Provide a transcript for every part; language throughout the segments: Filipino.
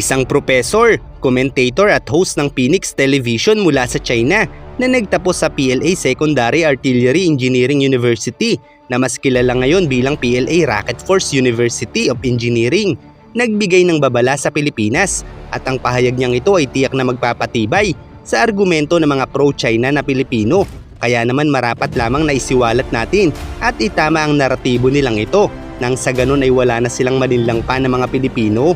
Isang professor, commentator at host ng Phoenix Television mula sa China na nagtapos sa PLA Secondary Artillery Engineering University na mas kilala ngayon bilang PLA Rocket Force University of Engineering. Nagbigay ng babala sa Pilipinas at ang pahayag niyang ito ay tiyak na magpapatibay sa argumento ng mga pro-China na Pilipino. Kaya naman marapat lamang na isiwalat natin at itama ang naratibo nilang ito nang sa ganun ay wala na silang malinlang pa ng mga Pilipino.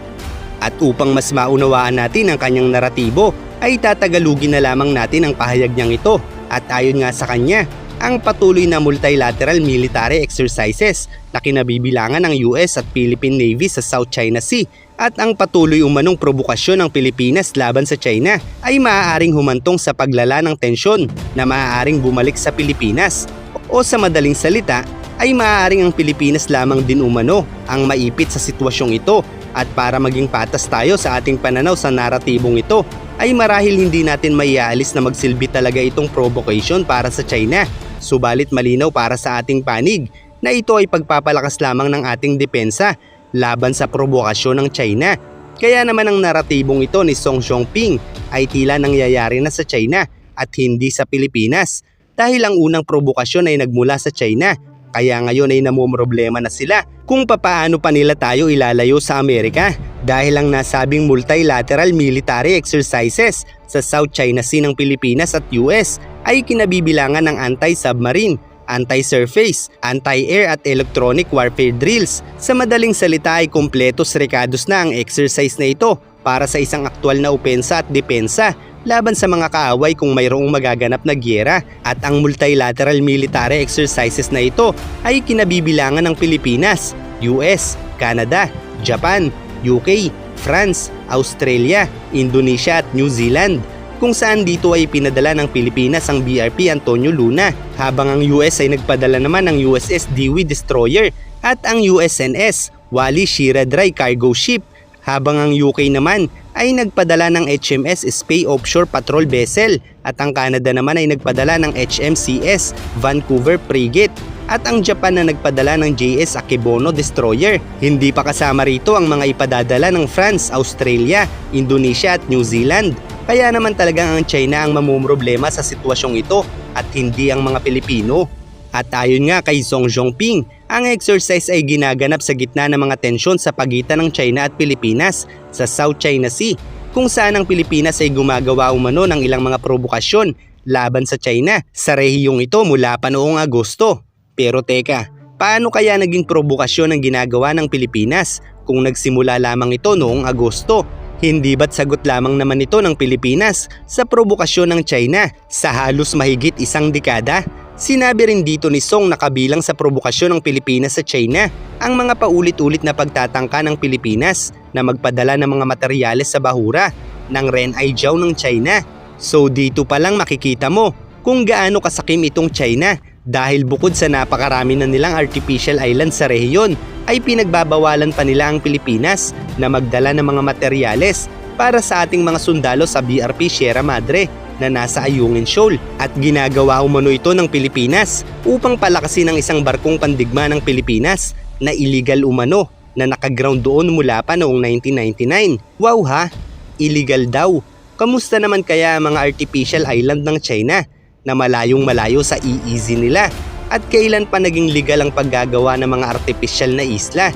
At upang mas maunawaan natin ang kanyang naratibo ay tatagalugin na lamang natin ang pahayag niyang ito. At ayon nga sa kanya, ang patuloy na multilateral military exercises na kinabibilangan ng US at Philippine Navy sa South China Sea at ang patuloy umanong probokasyon ng Pilipinas laban sa China ay maaaring humantong sa paglala ng tensyon na maaaring bumalik sa Pilipinas. O sa madaling salita ay maaaring ang Pilipinas lamang din umano ang maipit sa sitwasyong ito at para maging patas tayo sa ating pananaw sa naratibong ito ay marahil hindi natin maiaalis na magsilbi talaga itong provocation para sa China. Subalit malinaw para sa ating panig na ito ay pagpapalakas lamang ng ating depensa laban sa provokasyon ng China. Kaya naman ang naratibong ito ni Song Xiongping ay tila nangyayari na sa China at hindi sa Pilipinas dahil ang unang provokasyon ay nagmula sa China kaya ngayon ay namumroblema na sila kung papaano pa nila tayo ilalayo sa Amerika dahil ang nasabing multilateral military exercises sa South China Sea ng Pilipinas at US ay kinabibilangan ng anti-submarine, anti-surface, anti-air at electronic warfare drills. Sa madaling salita ay kompletos recados na ang exercise na ito para sa isang aktwal na opensa at depensa laban sa mga kaaway kung mayroong magaganap na gyera. At ang multilateral military exercises na ito ay kinabibilangan ng Pilipinas, US, Canada, Japan, UK, France, Australia, Indonesia at New Zealand kung saan dito ay pinadala ng Pilipinas ang BRP Antonio Luna habang ang US ay nagpadala naman ng USS Dewey Destroyer at ang USNS Wally Shira Dry Cargo Ship habang ang UK naman ay nagpadala ng HMS Spey Offshore Patrol Vessel at ang Canada naman ay nagpadala ng HMCS Vancouver Frigate at ang Japan na nagpadala ng JS Akebono Destroyer. Hindi pa kasama rito ang mga ipadadala ng France, Australia, Indonesia at New Zealand. Kaya naman talagang ang China ang mamumroblema sa sitwasyong ito at hindi ang mga Pilipino. At ayon nga kay Song Zhongping, ang exercise ay ginaganap sa gitna ng mga tensyon sa pagitan ng China at Pilipinas sa South China Sea kung saan ang Pilipinas ay gumagawa umano ng ilang mga provokasyon laban sa China sa rehiyong ito mula pa noong Agosto. Pero teka, paano kaya naging provokasyon ang ginagawa ng Pilipinas kung nagsimula lamang ito noong Agosto? Hindi ba't sagot lamang naman ito ng Pilipinas sa provokasyon ng China sa halos mahigit isang dekada? Sinabi rin dito ni Song na kabilang sa provokasyon ng Pilipinas sa China ang mga paulit-ulit na pagtatangka ng Pilipinas na magpadala ng mga materyales sa bahura ng Ren Aijiao ng China. So dito pa lang makikita mo kung gaano kasakim itong China dahil bukod sa napakarami na nilang artificial island sa rehiyon ay pinagbabawalan pa nila ang Pilipinas na magdala ng mga materyales para sa ating mga sundalo sa BRP Sierra Madre na nasa Ayungin Shoal at ginagawa umano ito ng Pilipinas upang palakasin ang isang barkong pandigma ng Pilipinas na illegal umano na nakaground doon mula pa noong 1999. Wow ha, illegal daw. Kamusta naman kaya ang mga artificial island ng China na malayong malayo sa EEZ nila? At kailan pa naging legal ang paggagawa ng mga artificial na isla?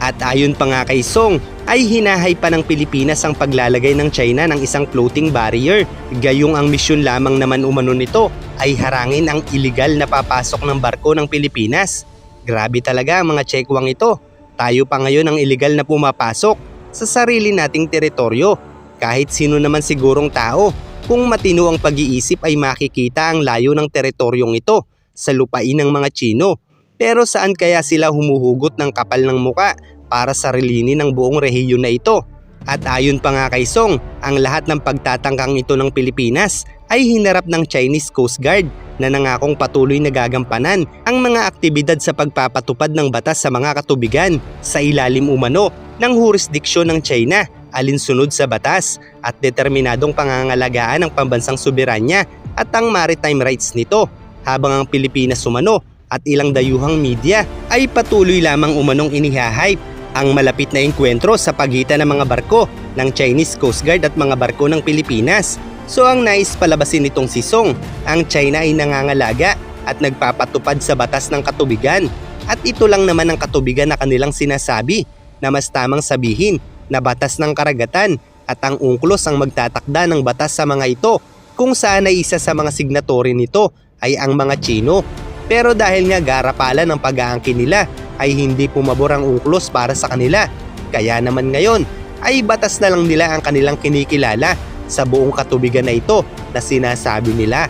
At ayon pa nga kay Song, ay hinahay pa ng Pilipinas ang paglalagay ng China ng isang floating barrier. Gayong ang misyon lamang naman umano nito ay harangin ang illegal na papasok ng barko ng Pilipinas. Grabe talaga ang mga chekwang ito. Tayo pa ngayon ang illegal na pumapasok sa sarili nating teritoryo. Kahit sino naman sigurong tao, kung matino ang pag-iisip ay makikita ang layo ng teritoryong ito sa lupain ng mga Chino. Pero saan kaya sila humuhugot ng kapal ng muka para sa rilini ng buong rehiyon na ito? At ayon pa nga kay Song, ang lahat ng pagtatangkang ito ng Pilipinas ay hinarap ng Chinese Coast Guard na nangakong patuloy na gagampanan ang mga aktibidad sa pagpapatupad ng batas sa mga katubigan sa ilalim umano ng jurisdiksyon ng China alinsunod sa batas at determinadong pangangalagaan ng pambansang soberanya at ang maritime rights nito habang ang Pilipinas umano at ilang dayuhang media ay patuloy lamang umanong inihahype ang malapit na engkwentro sa pagitan ng mga barko ng Chinese Coast Guard at mga barko ng Pilipinas. So ang nais palabasin nitong si Song, ang China ay nangangalaga at nagpapatupad sa batas ng katubigan. At ito lang naman ang katubigan na kanilang sinasabi na mas tamang sabihin na batas ng karagatan at ang UNCLOS ang magtatakda ng batas sa mga ito kung saan ay isa sa mga signatory nito ay ang mga Chino. Pero dahil nga garapalan ng pag-aangkin nila ay hindi pumabor ang UNCLOS para sa kanila. Kaya naman ngayon ay batas na lang nila ang kanilang kinikilala sa buong katubigan na ito na sinasabi nila.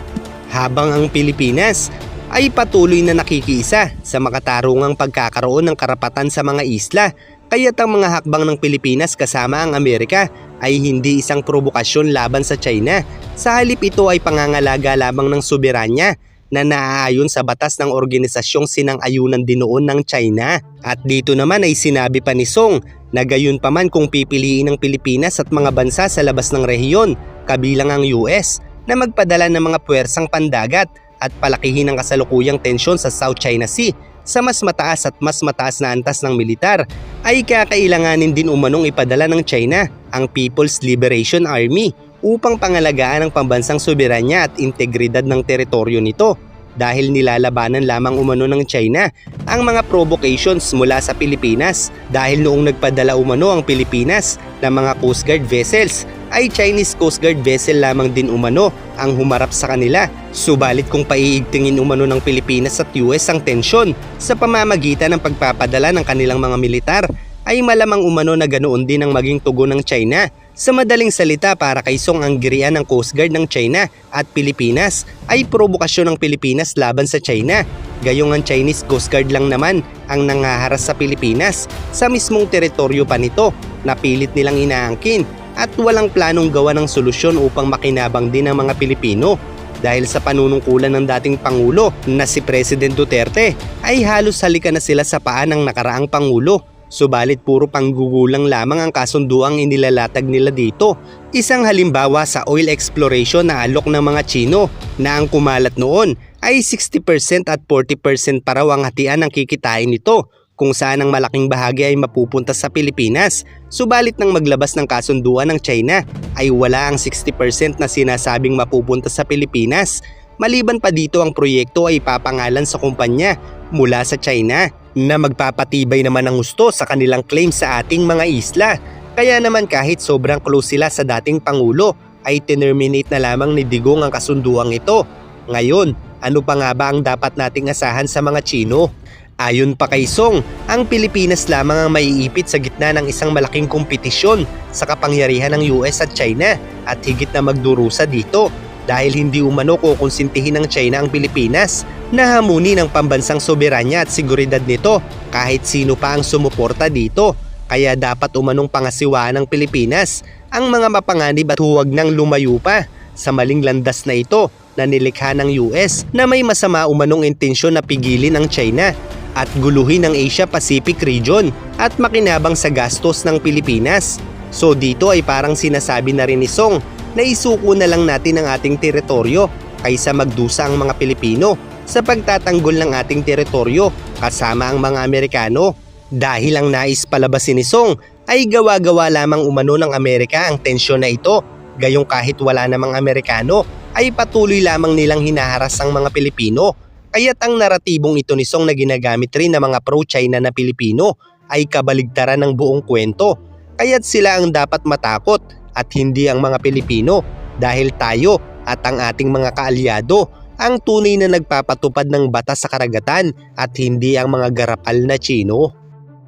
Habang ang Pilipinas ay patuloy na nakikiisa sa makatarungang pagkakaroon ng karapatan sa mga isla kaya't ang mga hakbang ng Pilipinas kasama ang Amerika ay hindi isang provokasyon laban sa China. Sa halip ito ay pangangalaga lamang ng soberanya na naaayon sa batas ng organisasyong sinang-ayunan din noon ng China. At dito naman ay sinabi pa ni Song na gayon pa man kung pipiliin ng Pilipinas at mga bansa sa labas ng rehiyon, kabilang ang US, na magpadala ng mga puwersang pandagat at palakihin ang kasalukuyang tensyon sa South China Sea sa mas mataas at mas mataas na antas ng militar ay kakailanganin din umanong ipadala ng China ang People's Liberation Army upang pangalagaan ang pambansang soberanya at integridad ng teritoryo nito dahil nilalabanan lamang umano ng China ang mga provocations mula sa Pilipinas dahil noong nagpadala umano ang Pilipinas ng mga Coast Guard vessels ay Chinese Coast Guard vessel lamang din umano ang humarap sa kanila. Subalit kung paiigtingin umano ng Pilipinas at US ang tensyon sa pamamagitan ng pagpapadala ng kanilang mga militar ay malamang umano na ganoon din ang maging tugon ng China. Sa madaling salita para kay Song ang girian ng Coast Guard ng China at Pilipinas ay provokasyon ng Pilipinas laban sa China. Gayong ang Chinese Coast Guard lang naman ang nangaharas sa Pilipinas sa mismong teritoryo pa nito na pilit nilang inaangkin at walang planong gawa ng solusyon upang makinabang din ang mga Pilipino dahil sa panunungkulan ng dating Pangulo na si President Duterte ay halos halika na sila sa paan ng nakaraang Pangulo. Subalit puro panggugulang lamang ang kasunduang inilalatag nila dito. Isang halimbawa sa oil exploration na alok ng mga Chino na ang kumalat noon ay 60% at 40% pa raw ang hatian ng kikitain nito kung saan ang malaking bahagi ay mapupunta sa Pilipinas. Subalit nang maglabas ng kasunduan ng China ay wala ang 60% na sinasabing mapupunta sa Pilipinas. Maliban pa dito ang proyekto ay papangalan sa kumpanya mula sa China na magpapatibay naman ng gusto sa kanilang claim sa ating mga isla. Kaya naman kahit sobrang close sila sa dating Pangulo ay terminate na lamang ni Digong ang kasunduang ito. Ngayon, ano pa nga ba ang dapat nating asahan sa mga Chino? Ayon pa kay Song, ang Pilipinas lamang ang maiipit sa gitna ng isang malaking kompetisyon sa kapangyarihan ng US at China at higit na magdurusa dito dahil hindi umano kukonsintihin ng China ang Pilipinas na hamunin ang pambansang soberanya at seguridad nito kahit sino pa ang sumuporta dito. Kaya dapat umanong pangasiwaan ng Pilipinas ang mga mapanganib at huwag nang lumayo pa sa maling landas na ito na nilikha ng US na may masama umanong intensyon na pigilin ang China at guluhin ang Asia Pacific region at makinabang sa gastos ng Pilipinas. So dito ay parang sinasabi na rin ni Song na isuko na lang natin ang ating teritoryo kaysa magdusa ang mga Pilipino sa pagtatanggol ng ating teritoryo kasama ang mga Amerikano. Dahil ang nais palabasin ni Song ay gawa-gawa lamang umano ng Amerika ang tensyon na ito. Gayong kahit wala namang Amerikano ay patuloy lamang nilang hinaharas ang mga Pilipino Kaya't ang naratibong ito ni Song na ginagamit rin ng mga pro-China na Pilipino ay kabaligtaran ng buong kwento. Kaya't sila ang dapat matakot at hindi ang mga Pilipino dahil tayo at ang ating mga kaalyado ang tunay na nagpapatupad ng batas sa karagatan at hindi ang mga garapal na Chino.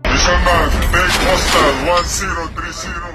Mission man, Big Hostile 1030.